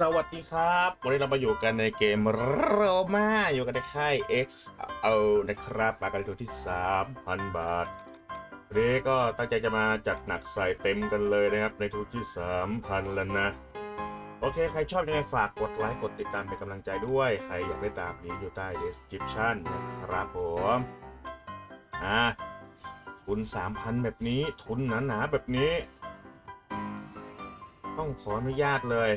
สวัสดีครับ วันนี้เรามาอยู่กันในเกมโรมาอยู่กันในค่าย X เอานะครับมากันตัวที่ 3,000 บาทวันนี้ก็ตั้งใจจะมาจัดหนักใส่เต็มกันเลยนะครับ ในทุกที่ 3,000 แล้วนะ โอเค ใครชอบยังไงฝากกดไลค์ กดติดตามเป็นกำลังใจด้วย ใครอยากได้ตามนี้อยู่ใต้ description นะครับผม อ่าทุน 3,000 แบบนี้ ทุนหนาๆแบบนี้ ต้องขออนุญาตเลย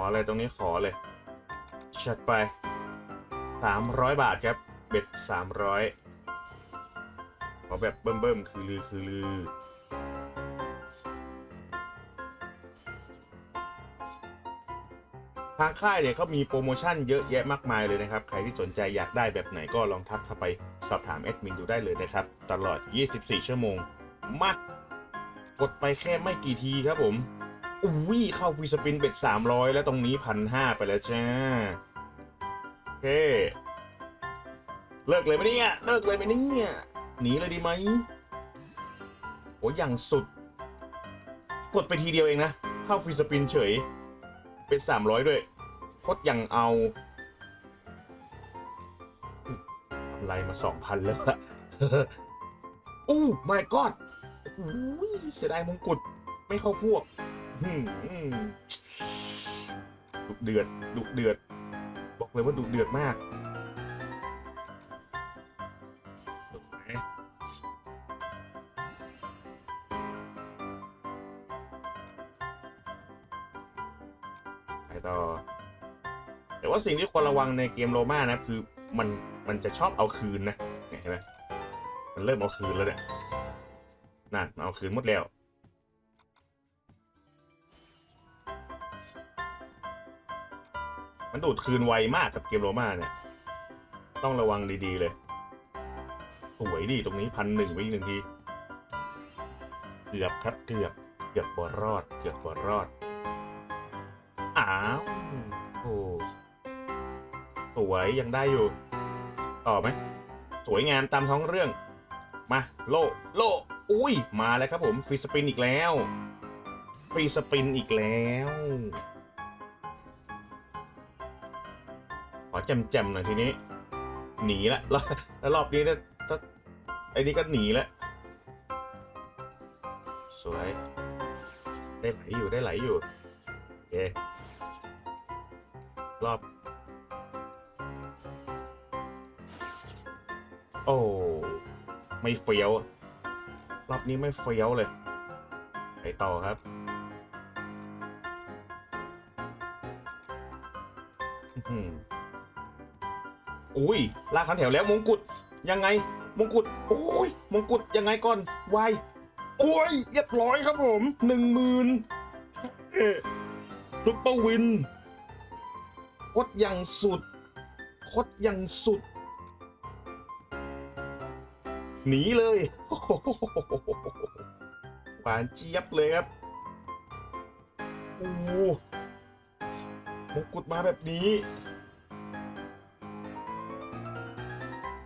ออะไรตรงนี้ขอเลยชัดไป 300 บาทครับ เบ็ด 300 ขอแบบเบิ่มๆ คือลือ คือลือ ทางค่ายเนี่ยเขามีโปรโมชั่นเยอะแยะมากมายเลยนะครับ ใครที่สนใจอยากได้แบบไหนก็ลองทักเข้าไปสอบถามแอดมินดูได้เลยนะครับ ตลอด 24 ชั่วโมง มาก กดไปแค่ไม่กี่ทีครับผม อุ้ยเข้าฟีสปินเบ็ด300แล้วตรงนี้พันห้าไปแล้วจ้าโอเค เลิกเลยไหมเนี่ย เลิกเลยไหมเนี่ย หนีเลยดีไหมโอ้ยอย่างสุด กดไปทีเดียวเองนะ เข้าฟรีสปินเฉย เป็น300ด้วยโคตรยังเอากำไรมา2,000แล้วอะอู้ my god อุ้ยเสียดายมงกุฎไม่เข้าพวก ดุเดือดดุเดือด บอกเลยว่าดุเดือดมากไปต่อ แต่ว่าสิ่งที่ควรระวังในเกมโรมานะ คือมันมันจะชอบเอาคืนนะเห็นไหมมันเริ่มเอาคืนแล้วเนี่ยนั่นเอาคืนหมดแล้ว มันดูดคืนไวมากกับเกมโรมาเนี่ย ต้องระวังดีๆเลย สวยดีตรงนี้พันหนึ่งไปอีกหนึ่งที เกือบครับเกือบ เกือบบอรอด เกือบบอรอด อ้าวโอ้สวยยังได้อยู่ ต่อไหม สวยงามตามท้องเรื่อง มา โล โล อุ้ย มาแล้วครับผม ฟรีสปินอีกแล้ว ฟรีสปินอีกแล้ว ขอจำจำๆหน่อยทีนี้ หนีละแล้วรอบนี้เนี่ยถ้าไอ้นี่ก็หนีละสวย ได้ไหลอยู่ได้ไหลอยู่โอเครอบ โอ้ ไม่เฟี้ยว รอบนี้ไม่เฟี้ยวเลย ไปต่อครับอื้อหื ออุ้ยลากขันแถวแล้วมงกุฎยังไงมงกุฎโอ้ยมงกุฎยังไงก่อนวายโอ้ยเรียบร้อยครับผมหนึ่งหมื่นซุปเปอร์วินโคตรยังสุดโคตรยังสุด หนีเลยโอ้โหหวานเจี๊ยบเลยครับโอ้โหมงกุฎมาแบบนี้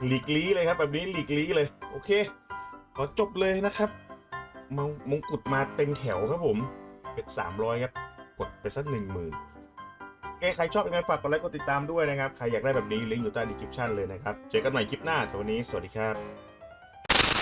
หลีกลี้เลยครับ แบบนี้หลีกลี้เลย โอเค ขอจบเลยนะครับมงมงกุฎมาเต็มแถวครับผม เป็นสามร้อยครับ กดไปสักหนึ่งหมื่นโอเคใครชอบยังไงฝากกดไลค์กดติดตามด้วยนะครับ ใครอยากได้แบบนี้ลิงก์อยู่ใต้ดีคริปชันเลยนะครับ เจอกันใหม่คลิปหน้าสำหรับวันนี้สวัสดีครับ